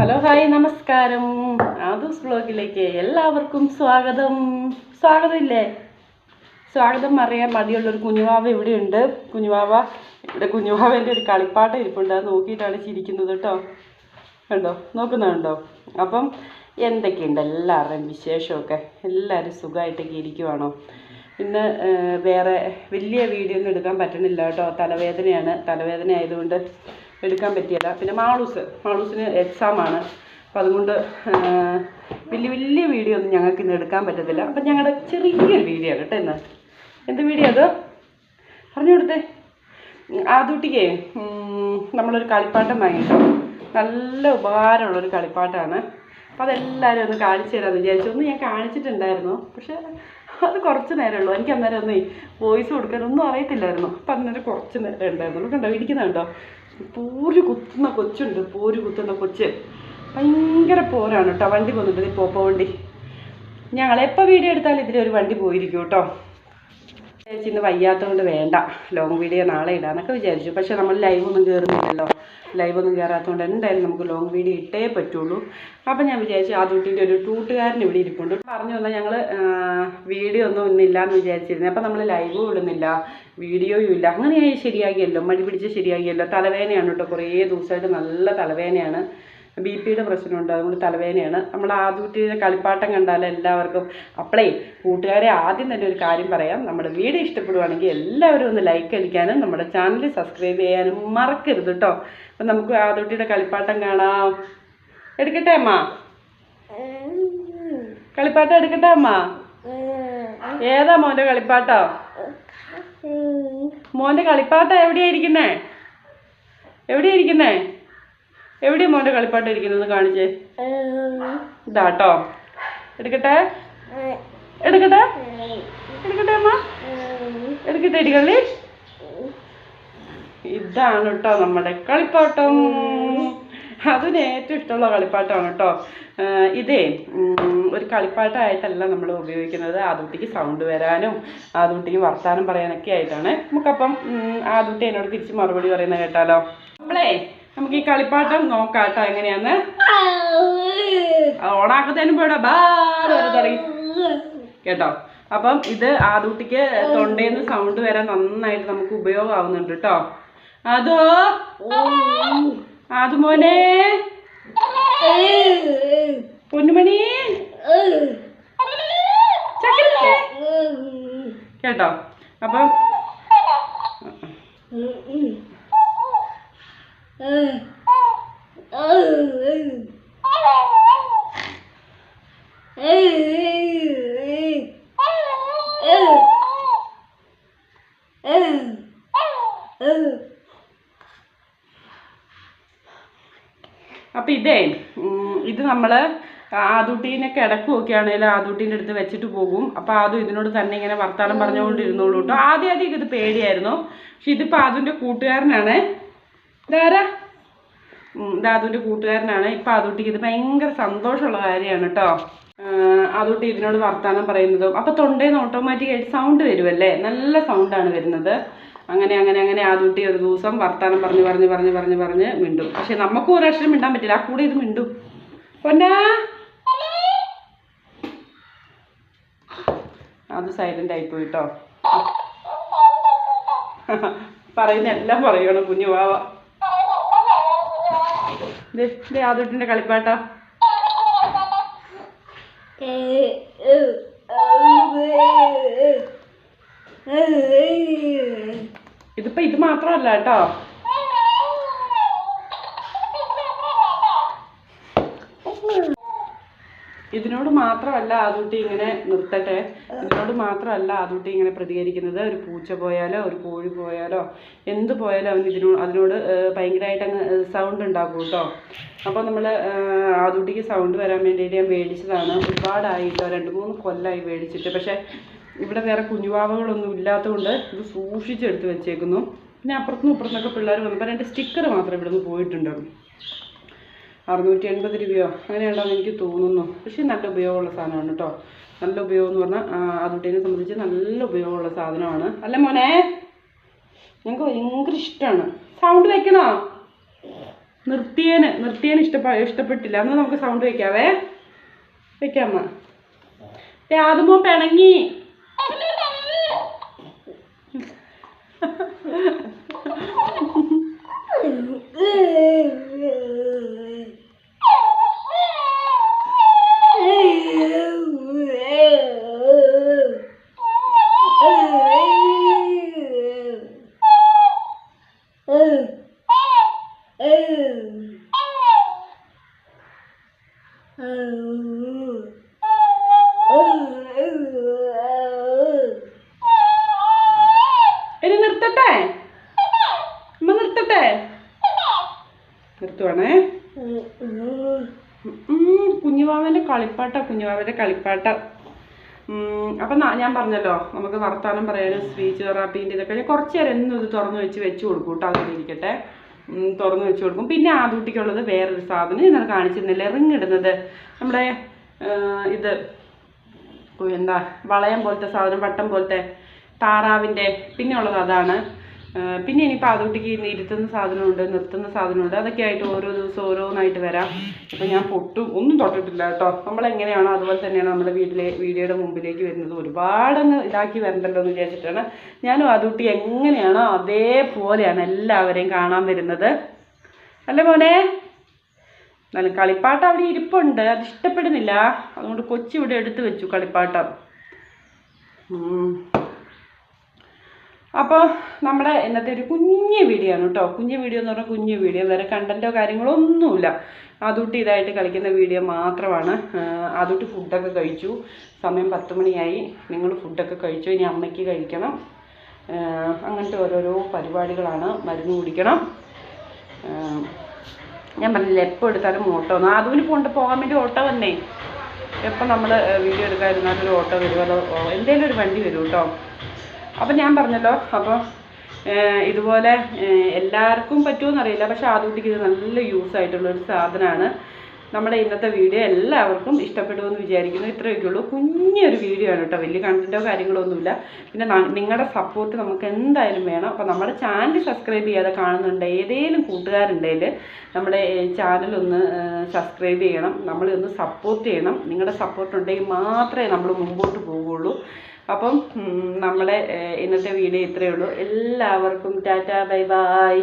Hello hi നമസ്കാരം. ആദൂസ് ബ്ലോഗിലേക്ക് എല്ലാവർക്കും സ്വാഗതം. സ്വാഗതമില്ലേ? സ്വാഗതം അറിയാൻ മടിയുള്ളൊരു കുഞ്ഞുവാവ ഇവിടെയുണ്ട്. കുഞ്ഞുവാവ ഇവിടെ കുഞ്ഞുവാവേന്റെ ഒരു കളിപ്പാട്ടം ഇരിപ്പുണ്ട്. അത് നോക്കിയിട്ടാണ് ചിരിക്കുന്നത് കേട്ടോ. കണ്ടോ? നോക്കുന്നുണ്ടോ അപ്പം എന്തൊക്കെയുണ്ട് എല്ലാവരുടെയും വിശേഷമൊക്കെ? എല്ലാവരും സുഖമായിട്ടൊക്കെ ഇരിക്കുവാണോ? ഇന്ന് വേറെ വലിയ വീഡിയോ ഒന്നും എടുക്കാൻ പറ്റണില്ല കേട്ടോ. തലവേദനയാണ്. തലവേദന ആയതുകൊണ്ട് എടുക്കാൻ പറ്റിയല്ല. പിന്നെ മാളൂസ്. മാളൂസിന് എക്സാമാണ് അപ്പോൾ അതുകൊണ്ട് വലിയ വലിയ വീഡിയോ ഒന്നും ഞങ്ങൾക്ക് ഇന്ന് എടുക്കാൻ പറ്റത്തില്ല. അപ്പം ഞങ്ങളുടെ ചെറിയൊരു വീഡിയോ കേട്ടോ ഇന്ന്. എന്ത് വീഡിയോ അത്? പറഞ്ഞു കൊടുത്തേ. ആദൂട്ടിക്ക് നമ്മളൊരു കളിപ്പാട്ടം വാങ്ങിട്ടോ നല്ല ഉപകാരമുള്ളൊരു കളിപ്പാട്ടമാണ് അപ്പോൾ അതെല്ലാവരും ഒന്ന് കാണിച്ചു തരാമെന്ന് വിചാരിച്ചു. ഒന്ന് ഞാൻ കാണിച്ചിട്ടുണ്ടായിരുന്നു. പക്ഷേ അത് കുറച്ച് നേരമേ ഉള്ളൂ എനിക്ക് അന്നേരം ഒന്ന് വോയിസ് കൊടുക്കാനൊന്നും അറിയത്തില്ലായിരുന്നു. അപ്പം അന്നേരം കുറച്ച് നേരം ഉണ്ടായിരുന്നു. കണ്ടോ ഇരിക്കുന്നുണ്ടോ പൂര് കുത്തുന്ന കൊച്ചുണ്ട്. പൂര് കുത്തുന്ന കൊച്ച്. ഭയങ്കര പോരാണ് കേട്ടോ വണ്ടി പോകുന്നുണ്ട്. ഈ പോപ്പ വണ്ടി. ഞങ്ങൾ എപ്പോൾ വീഡിയോ എടുത്താലും ഒരു വണ്ടി പോയിരിക്കും കേട്ടോ ചേച്ചി ഇന്ന് വയ്യാത്തതുകൊണ്ട് വേണ്ട. ലോങ് വീഡിയോ നാളെ ഇടാന്നൊക്കെ വിചാരിച്ചു. പക്ഷേ നമ്മൾ ലൈവ് ഒന്നും കയറുന്നില്ലല്ലോ ലൈവ് ഒന്നും കയറാത്തതുകൊണ്ട് എന്തായാലും നമുക്ക് ലോങ് വീഡിയോ ഇട്ടേ പറ്റുള്ളൂ. അപ്പം ഞാൻ വിചാരിച്ചു ആ കുട്ടീന്റെ ഒരു കൂട്ടുകാരൻ ഇവിടെ ഇരിപ്പുണ്ട്. പറഞ്ഞു വന്നാൽ ഞങ്ങൾ വീഡിയോ ഒന്നും ഇന്നില്ലാന്ന് വിചാരിച്ചിരുന്നു. അപ്പം നമ്മൾ ലൈവും ഇടുന്നില്ല. വീഡിയോയും ഇല്ല. അങ്ങനെയായി ശരിയാകിയല്ലോ. മടി പിടിച്ച് ശരിയാകിയല്ലോ. തലവേദനയാണ് കേട്ടോ കുറേ ദിവസമായിട്ട് നല്ല തലവേദനയാണ്. ബി പിയുടെ പ്രശ്നമുണ്ട്. അതുകൊണ്ട് തലവേദനയാണ്. നമ്മൾ ആദ്യത്തെ കളിപ്പാട്ടം കണ്ടാൽ എല്ലാവർക്കും അപ്പളേ കൂട്ടുകാരെ ആദ്യം തന്നെ ഒരു കാര്യം പറയാം. നമ്മുടെ വീഡിയോ ഇഷ്ടപ്പെടുവാണെങ്കിൽ എല്ലാവരും ഒന്ന് ലൈക്ക് അടിക്കാനും നമ്മുടെ ചാനൽ സബ്സ്ക്രൈബ് ചെയ്യാനും മറക്കരുത് കേട്ടോ അപ്പം നമുക്ക് ആദ്യത്തെ കളിപ്പാട്ടം കാണാം. എടുക്കട്ടെ അമ്മ? കളിപ്പാട്ടം എടുക്കട്ടെ അമ്മ? ഏതാ മോന്റെ കളിപ്പാട്ടോ? മോന്റെ കളിപ്പാട്ടം എവിടെയാ ഇരിക്കുന്നേ? എവിടെയാ ഇരിക്കുന്നേ? എവിടെയാ മോന്റെ കളിപ്പാട്ട് ഇരിക്കുന്നത് കാണിച്ചേ? ഇതാട്ടോ. എടുക്കട്ടെ? എടുക്കട്ടെ? എടുക്കട്ടെ അമ്മ? എടുക്കട്ടെ ഇടികളി ഇതാണ് കേട്ടോ നമ്മുടെ കളിപ്പാട്ടം. അതിന് ഏറ്റവും ഇഷ്ടമുള്ള കളിപ്പാട്ടമാണ് കേട്ടോ. ഇതേ ഒരു കളിപ്പാട്ടമായിട്ടല്ല നമ്മൾ ഉപയോഗിക്കുന്നത്. ആദ്യത്തേക്ക് സൗണ്ട് വരാനും ആദ്യത്തേക്ക് വർത്താനം പറയാനൊക്കെ ആയിട്ടാണ്. നമുക്കപ്പം ആദ്യത്തെ എന്നോട് തിരിച്ച് മറുപടി പറയുന്നത് കേട്ടാലോ? നമ്മളേ നമുക്ക് ഈ കളിപ്പാട്ടം നോക്കാം കേട്ടോ എങ്ങനെയാന്ന്? ഓണാക്കത്തേനും പോയിടാ. ബാ കേട്ടോ? അപ്പം ഇത് ആദൂട്ടിക്ക് നിന്ന് സൗണ്ട് വരാൻ നന്നായിട്ട് നമുക്ക് ഉപയോഗമാവുന്നുണ്ട് കേട്ടോ. അതോ? അത് പൊന്നുമണി? കേട്ടോ? അപ്പം ഇതേ ഇത് നമ്മൾ ആദൂട്ടീനെ കിടക്കുകയൊക്കെ ആണെങ്കിൽ ആദൂട്ടീന്റെ അടുത്ത് വെച്ചിട്ട് പോകും. അപ്പോൾ ആദ്യം ഇതിനോട് തന്നെ ഇങ്ങനെ വർത്താനം പറഞ്ഞുകൊണ്ടിരുന്നോളൂ കേട്ടോ. ആദ്യം ആദ്യം ഇത് പേടിയായിരുന്നു. പക്ഷെ ഇതിപ്പോൾ ആദുവിന്റെ കൂട്ടുകാരനാണ്. ഇതാരാ ഇത് കൂട്ടുകാരനാണ്. ഇപ്പം ആദൂട്ടിക്ക് ഇത് ഭയങ്കര സന്തോഷമുള്ള കാര്യമാണ് കേട്ടോ. ആദൂട്ടി ഇതിനോട് വർത്താനം പറയുന്നതും. അപ്പോൾ തൊണ്ടയിൽ നിന്ന് ഓട്ടോമാറ്റിക്കായിട്ട് സൗണ്ട് വരുമല്ലേ നല്ല സൗണ്ടാണ് വരുന്നത്. അങ്ങനെ അങ്ങനെ അങ്ങനെ ആദൂട്ടി ഒരു ദിവസം വർത്താനം പറഞ്ഞു പറഞ്ഞു പറഞ്ഞു പറഞ്ഞു പറഞ്ഞ് മിണ്ടും പക്ഷെ നമുക്ക് ഒരു അക്ഷരം മിണ്ടാൻ പറ്റില്ല ആ കൂടെ ഇത് മിണ്ടും പൊന്നാ അത് സൈലന്റ് ആയി പോയിട്ടോ പറയുന്ന എല്ലാം പറയണം കുഞ്ഞു വാവ ദേ ഏ ഏ കളിപ്പാട്ടാ ഇതിപ്പോ ഇത് മാത്രമല്ല കേട്ടോ. ഇതിനോട് മാത്രമല്ല ആദൂട്ടി ഇങ്ങനെ നിർത്തട്ടെ. ഇതിനോട് മാത്രമല്ല ആദൂട്ടി ഇങ്ങനെ പ്രതികരിക്കുന്നത്. ഒരു പൂച്ച പോയാലോ ഒരു കോഴി പോയാലോ എന്ത് പോയാലോ അവൻ ഇതിനോ അതിനോട് ഭയങ്കരമായിട്ട് അങ്ങ് സൗണ്ട് ഉണ്ടാക്കും കേട്ടോ. അപ്പോൾ നമ്മൾ ആദൂട്ടിക്ക് സൗണ്ട് വരാൻ വേണ്ടിയിട്ട് ഞാൻ മേടിച്ചതാണ്. ഒരുപാടായിട്ടോ രണ്ട് മൂന്ന് കൊല്ലമായി മേടിച്ചിട്ട്. പക്ഷേ ഇവിടെ വേറെ കുഞ്ഞുവാവകളൊന്നും ഇല്ലാത്തതുകൊണ്ട് ഇത് സൂക്ഷിച്ചെടുത്ത് വെച്ചേക്കുന്നു. പിന്നെ അപ്പുറത്തുനിന്ന് ഇപ്പുറത്തുനിന്നൊക്കെ പിള്ളേർ വന്നപ്പോൾ രണ്ട് സ്റ്റിക്കർ മാത്രം ഇവിടെ നിന്ന് പോയിട്ടുണ്ട്. അറുന്നൂറ്റി എൺപത് രൂപയോ? അങ്ങനെയുണ്ടെന്ന് എനിക്ക് തോന്നുന്നു. പക്ഷേ നല്ല ഉപയോഗമുള്ള സാധനമാണ് കേട്ടോ. നല്ല ഉപയോഗം എന്ന് പറഞ്ഞാൽ അതുട്ടിനെ സംബന്ധിച്ച് നല്ല ഉപയോഗമുള്ള സാധനമാണ്. അല്ല മോനെ? ഞങ്ങൾക്ക് ഭയങ്കര ഇഷ്ടമാണ് സൗണ്ട് വയ്ക്കണോ നിർത്തിയേന്. നിർത്തിയേന് ഇഷ്ടപ്പെ ഇഷ്ടപ്പെട്ടില്ല. എന്നാൽ നമുക്ക് സൗണ്ട് വയ്ക്കാവേ വയ്ക്കാമ്മ ഏ യാതുമോ പിണങ്ങി. ഇനി നിർത്തട്ടെ? അമ്മ നിർത്തട്ടെ? നിർത്തുവാണേ? കുഞ്ഞുവാമന്റെ കളിപ്പാട്ട കുഞ്ഞുവാവന്റെ കളിപ്പാട്ട. അപ്പൊ ഞാൻ പറഞ്ഞല്ലോ നമുക്ക് വർത്താനം പറയാനും സ്പീച്ച് തെറാപ്പീന്റെ ഇതൊക്കെ കുറച്ച് നേരം എന്നും ഇത് തുറന്നു വെച്ച് വെച്ച് കൊടുക്കും കേട്ടോ അതിൽ ഇരിക്കട്ടെ. തുറന്നു വെച്ച് കൊടുക്കും. പിന്നെ ആ കുട്ടിക്കുള്ളത് വേറൊരു സാധനം ഞാൻ കാണിച്ചിരുന്നില്ല റിങ് ഇടുന്നത്. നമ്മുടെ ഇത് എന്താ വളയം പോലത്തെ സാധനം വട്ടം പോലത്തെ താറാവിന്റെ പിന്നെ ഉള്ളത് അതാണ്. പിന്നെ ഇനിയിപ്പോൾ ആദൂട്ടിക്ക് ഇരുത്തുന്ന സാധനമുണ്ട് നിർത്തുന്ന സാധനമുണ്ട്. അതൊക്കെ ആയിട്ട് ഓരോ ദിവസം ഓരോന്നായിട്ട് വരാം. ഇപ്പം ഞാൻ പൊട്ടും. ഒന്നും തൊട്ടിട്ടില്ല കേട്ടോ. നമ്മളെങ്ങനെയാണോ അതുപോലെ തന്നെയാണ് നമ്മുടെ വീട്ടിലെ വീഡിയോയുടെ മുമ്പിലേക്ക് വരുന്നത്. ഒരുപാടങ്ങ് ഇതാക്കി വരണ്ടല്ലോ എന്ന് വിചാരിച്ചിട്ടാണ് ഞാനും അതുകുട്ടി എങ്ങനെയാണോ അതേപോലെയാണ് എല്ലാവരെയും കാണാൻ വരുന്നത്. അല്ലേ മോനെ? നല്ല കളിപ്പാട്ടം അവിടെ ഇരിപ്പുണ്ട്. അത് ഇഷ്ടപ്പെടുന്നില്ല. അതുകൊണ്ട് കൊച്ചി ഇവിടെ എടുത്ത് വെച്ചു കളിപ്പാട്ടം. അപ്പോൾ നമ്മുടെ ഇന്നത്തെ ഒരു കുഞ്ഞ് വീഡിയോ ആണ് കേട്ടോ കുഞ്ഞ് വീഡിയോ എന്ന് പറഞ്ഞാൽ കുഞ്ഞ് വീഡിയോ വേറെ കണ്ടന്റോ കാര്യങ്ങളോ ഒന്നുമില്ല. ആദൂട്ടി ഇതായിട്ട് കളിക്കുന്ന വീഡിയോ മാത്രമാണ്. ആദൂട്ടി ഫുഡൊക്കെ കഴിച്ചു. സമയം പത്ത് മണിയായി. നിങ്ങൾ ഫുഡൊക്കെ കഴിച്ചു? ഇനി അമ്മയ്ക്ക് കഴിക്കണം. അങ്ങനത്തെ ഓരോരോ പരിപാടികളാണ്. മരുന്ന് കുടിക്കണം. ഞാൻ പറഞ്ഞില്ല എപ്പോൾ എടുത്താലും ഓട്ടോ. ആദൂന് കൊണ്ട് പോകാൻ വേണ്ടി ഓട്ടോ വന്നേ. എപ്പോൾ നമ്മൾ വീഡിയോ എടുക്കാതിരുന്നാലും ഒരു ഓട്ടോ വരുമല്ലോ? എന്തെങ്കിലും ഒരു വണ്ടി വരും കേട്ടോ അപ്പം ഞാൻ പറഞ്ഞല്ലോ അപ്പോൾ ഇതുപോലെ എല്ലാവർക്കും പറ്റുമോ അറിയില്ല പക്ഷെ ആദൂട്ടിക്ക് ഇത് നല്ല യൂസ് ആയിട്ടുള്ള ഒരു സാധനമാണ് നമ്മുടെ ഇന്നത്തെ വീഡിയോ എല്ലാവർക്കും ഇഷ്ടപ്പെടുമെന്ന് വിചാരിക്കുന്നു. ഇത്രയൊക്കെ ഉള്ളൂ. കുഞ്ഞൊരു വീഡിയോ ആണ് കേട്ടോ. വലിയ കണ്ടന്റോ കാര്യങ്ങളോ ഒന്നുമില്ല പിന്നെ നിങ്ങളുടെ സപ്പോർട്ട് നമുക്ക് എന്തായാലും വേണം. അപ്പോൾ നമ്മുടെ ചാനൽ സബ്സ്ക്രൈബ് ചെയ്യാതെ കാണുന്നുണ്ട് ഏതെങ്കിലും കൂട്ടുകാരുണ്ടെങ്കിൽ നമ്മുടെ ചാനൽ ഒന്ന് സബ്സ്ക്രൈബ് ചെയ്യണം. നമ്മളെ ഒന്ന് സപ്പോർട്ട് ചെയ്യണം. നിങ്ങളുടെ സപ്പോർട്ട് ഉണ്ടെങ്കിൽ മാത്രമേ നമ്മൾ മുമ്പോട്ട് പോവുകയുള്ളൂ. അപ്പം നമ്മുടെ ഇന്നത്തെ വീഡിയോ ഇത്രയേ ഉള്ളൂ. എല്ലാവർക്കും ടാറ്റാ ബൈ ബൈ